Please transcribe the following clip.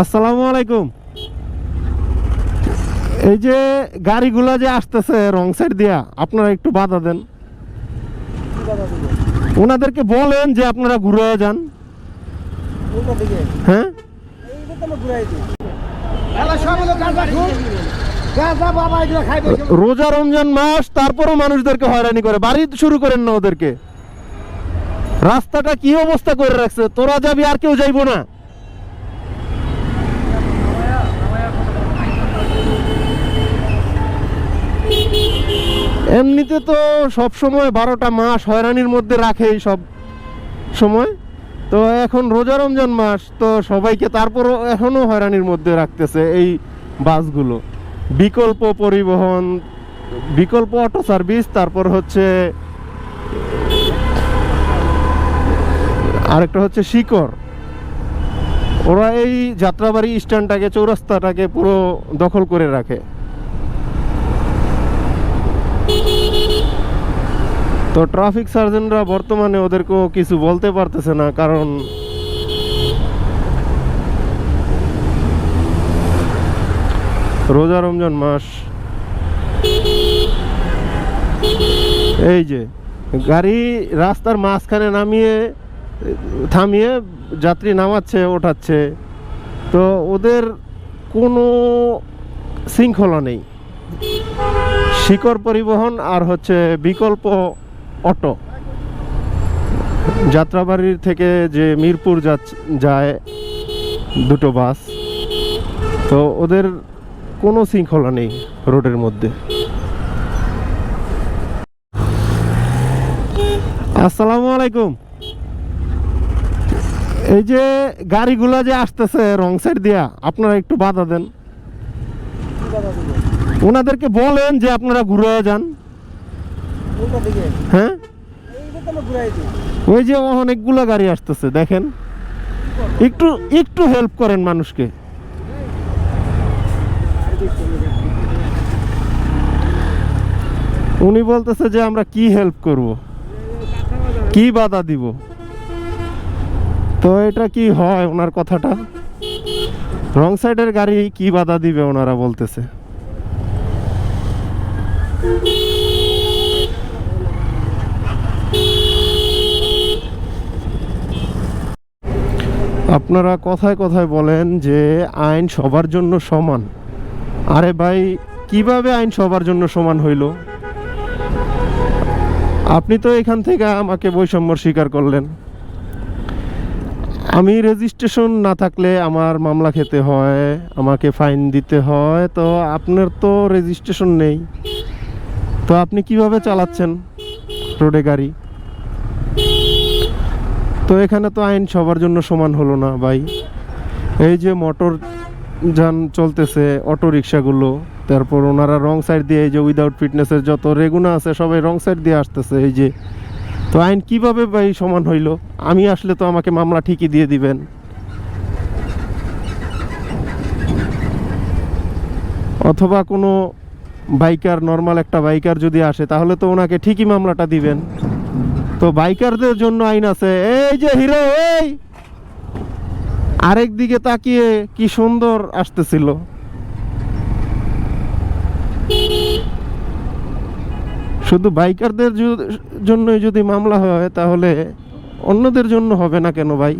আসসালামু আলাইকুম। এই যে গাড়িগুলা যে আসতেছে রং সাইড দিয়া, আপনারা একটু বাধা দেন। ওনাদেরকে বলেন যে আপনারা ঘুরে যান। হ্যাঁ? রোজা রমজান মাস, তারপরও মানুষদেরকে হয়রানি করে। বাড়ি শুরু করেন না ওদেরকে। রাস্তাটা কি অবস্থা করে রাখছে? তোরা যাবি আর কেউ যাইবো না। এমনিতে তো সব সময় বারোটা মাস হয়রানির মধ্যে রাখেই সব সময়। তো এখন রোজা রমজান মাস, তো সবাইকে তারপরও এখনও হয়রানির মধ্যে রাখতেছে এই বাসগুলো। বিকল্প পরিবহন, বিকল্প অটো সার্ভিস, তারপর হচ্ছে আরেকটা হচ্ছে শিকড়। ওরা এই যাত্রাবাড়ি স্ট্যান্ডটাকে, চৌরাস্তাটাকে পুরো দখল করে রাখে। তো ট্রাফিক সার্জনরা বর্তমানে ওদেরকেও কিছু বলতে পারতেছে না, কারণ রোজা রমজান মাস। এই যে, গাড়ি রাস্তার মাঝখানে নামিয়ে, থামিয়ে যাত্রী নামাচ্ছে, ওঠাচ্ছে। তো ওদের কোনো শৃঙ্খলা নেই। শিকড় পরিবহন আর হচ্ছে বিকল্প অটো। যাত্রাবাড়ির থেকে যে মিরপুর যায় দুটো বাস, তো ওদের কোনো শৃঙ্খলা নেই রোডের মধ্যে। আসসালামু আলাইকুম। এই যে গাড়িগুলা যে আসতেছে রং সাইড দিয়া, আপনারা একটু বাধা দেন। ওনাদেরকে বলেন যে আপনারা ঘুরে যান। হ্যাঁ? ওই যে অনেকগুলো গাড়ি আসতেছে, দেখেন। একটু একটু হেল্প করেন মানুষকে। উনি বলতেছে যে আমরা কি হেল্প করব? কি বাধা দিব? তো এটা কি হয় ওনার কথাটা? রং সাইডের গাড়ি কি বাধা দিবে ওনারা বলতেছে? আপনারা কথায় কথায় বলেন যে আইন সবার জন্য সমান। আরে ভাই, কীভাবে আইন সবার জন্য সমান হইল? আপনি তো এখান থেকে আমাকে বৈষম্যর স্বীকার করলেন। আমি রেজিস্ট্রেশন না থাকলে আমার মামলা খেতে হয়, আমাকে ফাইন দিতে হয়, তো আপনার তো রেজিস্ট্রেশন নেই। তো আপনি কীভাবে চালাচ্ছেন? রোডে গাড়ি। তো এখানে তো আইন সবার জন্য সমান হলো না ভাই। এই যে মোটর যান চলতেছে অটো রিক্সাগুলো তারপর ওনারা রং সাইড দিয়ে এই যে উইদাউট ফিটনেসের যত রেগুনা আছে, সবাই রং সাইড দিয়ে আসতেছে এই যে। তো আইন কীভাবে ভাই সমান হইল? আমি আসলে তো আমাকে মামলা ঠিকই দিয়ে দিবেন। অথবা কোনো বাইকার নর্মাল একটা বাইকার যদি আসে, তাহলে তো ওনাকে ঠিকই মামলাটা দিবেন। তো বাইকারদের জন্য আইন আছে। এই যে হিরো, এই! আরেক দিকে তাকিয়ে কি সুন্দর আসতেছিল। শুধু বাইকারদের জন্যই যদি মামলা হয়, তাহলে অন্যদের জন্য হবে না কেন ভাই?